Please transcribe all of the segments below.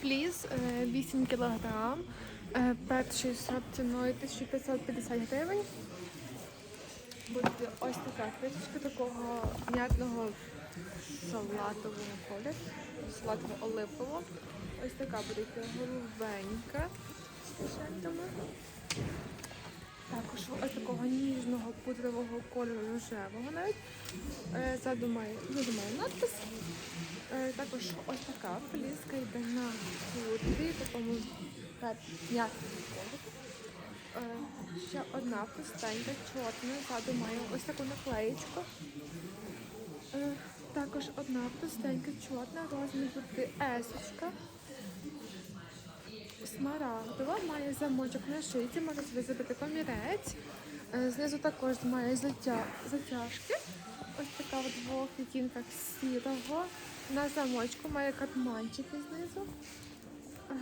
Фліс е, 8 кг. Перший сорт ціною 1550 гривень. Буде ось така кришечка такого м'ятного салатового кольору, салатово-оливкового. Ось така буде голубенька з кишеньками. Також ось такого ніжного пудрового кольору рожевого навіть. Е, Ззаду має, ззаду має надпис. Е, Також ось така фліска йде на хутрі, такому м'ятному кольорі. Е, Ще одна пустенька, чорна, ззаду має ось таку наклеєчку. Е, Також одна пустенька, чорна, розмір есочка. Смарагдова, має замочок на шиті, може собі зробити комірець. Знизу також має затя... затяжки. Ось така в двох відтінках сірого. На замочку має карманчики знизу. Е,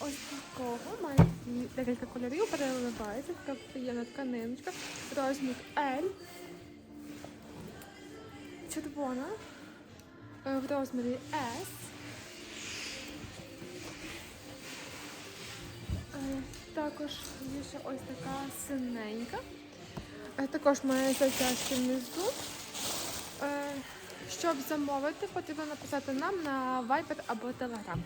Ось такого має декілька кольорів, переливається, така приємна тканиночка. Розмір L. Червона. е, В розмірі S. Також є ще ось така синенька. Е, Також має затяжки внизу. Е, Щоб замовити, потрібно написати нам на Viber або Telegram.